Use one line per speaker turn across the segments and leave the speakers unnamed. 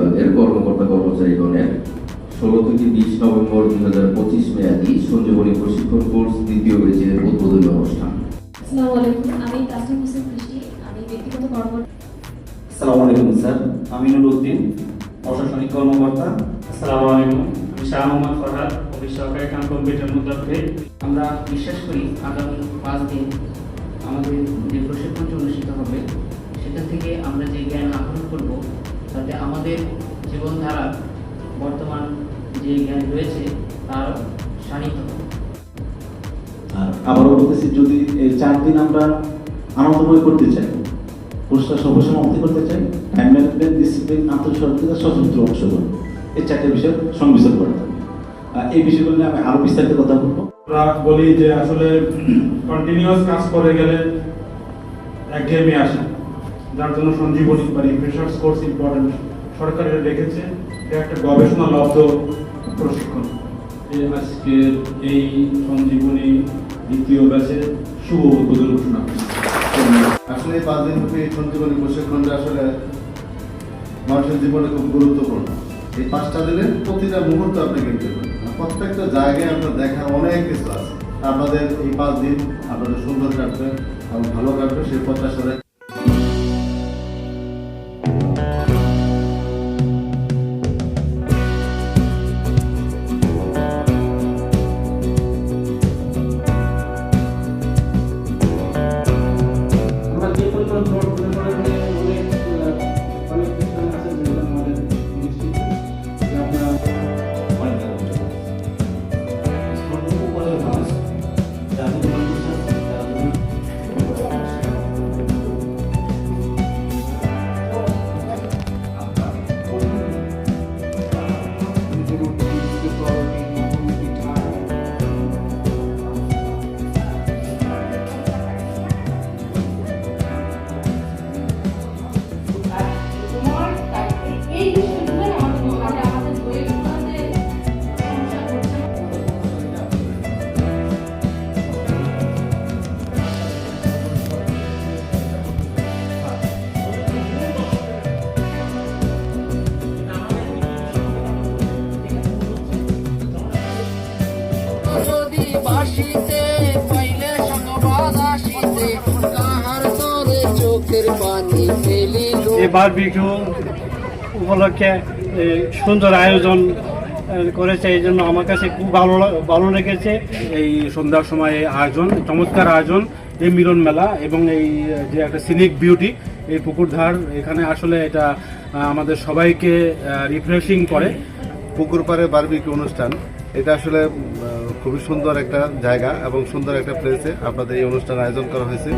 বিভাগের কর্মকর্তা কর্মচারীগণের ষোলো থেকে বিশ নভেম্বর দুই হাজার পঁচিশ মেয়াদী সঞ্জীবনী প্রশিক্ষণ কোর্স দ্বিতীয় ব্যাচের উদ্বোধনী অনুষ্ঠান।
আসসালামু আলাইকুম আমি তাসনিম হোসেন কৃষ্টি আমি ব্যক্তিগত কর্মকর্তা।
আসসালামু আলাইকুম স্যার। আমি নুরুদ্দিন প্রশাসনিক কর্মকর্তা।
আসসালামু আলাইকুম আমি শাহ মোহাম্মদ ফরহাদ অফিস সহকারী কাম কম্পিউটার মুদ্রাকে
আমরা বিশ্বাস করি আগামী পাঁচ দিন আমাদের যে প্রশিক্ষণটি অনুষ্ঠিত হবে সেখান থেকে আমরা যে জ্ঞান আহরণ করব তাতে আমাদের জীবনধারা বর্তমান যে জ্ঞান রয়েছে তার
আর আবারও বলতেছি যদি এই চার দিন আমরা আনন্দময় করতে চাই পুরস্কার সর্বসমাপ্তি করতে চাই টাইম ম্যানেজমেন্ট ডিসিপ্লিন আন্তঃসরকারিতা স্বতন্ত্র অংশগ্রহণ এই চারটে বিষয় সংমিশ্রণ করে আর এই বিষয়গুলো নিয়ে আমি আরও বিস্তারিত কথা বলব।
আমরা বলি যে আসলে কন্টিনিউয়াস কাজ করে গেলে একঘেয়েমি আসে যার জন্য সঞ্জীবনী বা রিফ্রেশার্স কোর্স ইম্পর্টেন্ট সরকার এটা রেখেছে। এটা একটা গবেষণা লব্ধ প্রশিক্ষণ। আজকের এই সঞ্জীবনী দ্বিতীয় ব্যাচে শুভ উদ্বোধন ঘোষণা
আসলে পাঁচ দিন ব্যাপী এই সঞ্জীবনী প্রশিক্ষণটা আসলে মানুষের জীবনে খুব গুরুত্বপূর্ণ। এই পাঁচটা দিনে প্রতিটা মুহূর্ত আপনি কিনতে পারেন প্রত্যেকটা জায়গায় আপনার দেখার অনেক কিছু আছে। আপনাদের এই পাঁচ দিন আপনাদের সুন্দর কাটবে এবং ভালো কাটবে, সেই প্রত্যাশা
এই
বারবিকিউ উপলক্ষে সুন্দর আয়োজন করেছে এই জন্য আমার কাছে খুব ভালো ভালো লেগেছে।
এই সন্ধ্যার সময় এই আয়োজন চমৎকার আয়োজন এই মিলন মেলা এবং এই যে একটা সিনিক বিউটি এই পুকুরধার এখানে আসলে এটা আমাদের সবাইকে রিফ্রেশিং করে।
পুকুর পাড়ে বার্বিক অনুষ্ঠান এটা আসলে খুবই সুন্দর একটা জায়গা এবং সুন্দর একটা প্লেসে আপনাদের এই অনুষ্ঠান আয়োজন করা হয়েছে।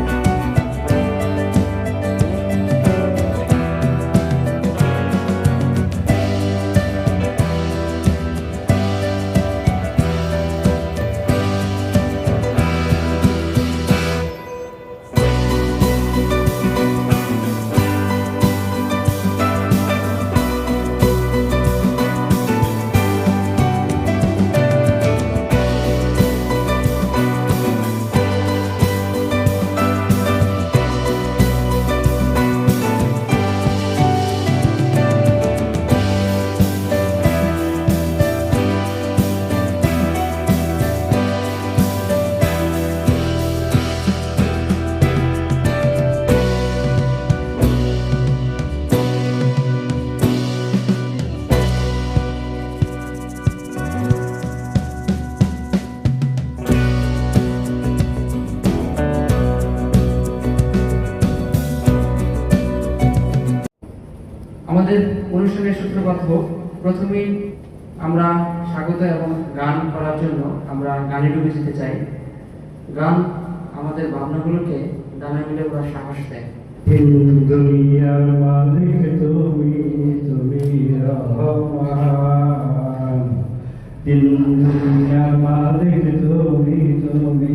আমাদের অনুষ্ঠানের সূত্রপাত হোক, প্রথমেই আমরা স্বাগত এবং গান করার জন্য আমরা গানে ডুবে যেতে চাই। গান আমাদের ভাবনাগুলোকে ডানা মিলে ওরা সাহস দেয়।
দুনিয়ার মালিক তুমি তুমি রহমান। দুনিয়ার মালিক তুমি তুমি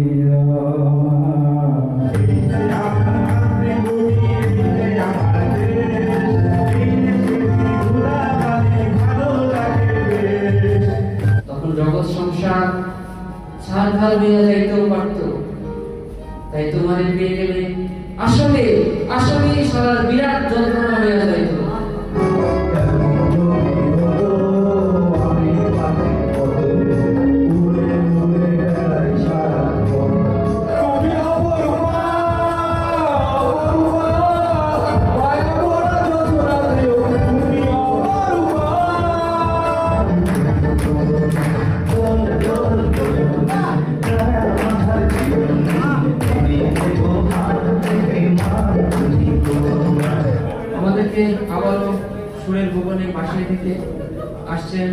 ভুবনে পাশে থেকে আসছেন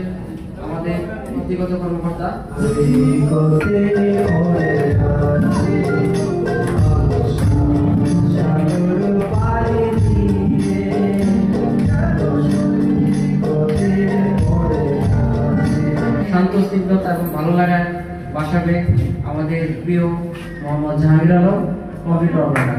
আমাদের ব্যক্তিগত কর্মকর্তা। শান্ত স্নিগ্ধতা এবং ভালো লাগায় বাসাবে আমাদের প্রিয় মোহাম্মদ জাহাঙ্গীর আলম কম্পিউটার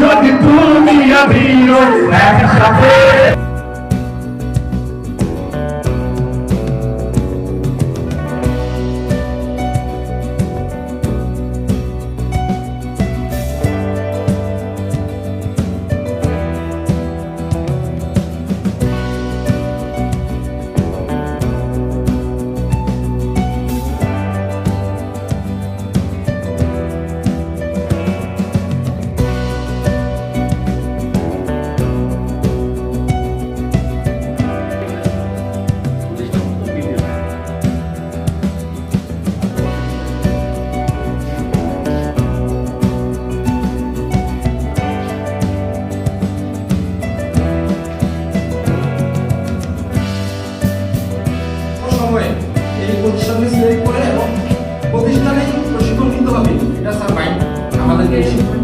যদি তুমি আমিও একসাথে
beijo.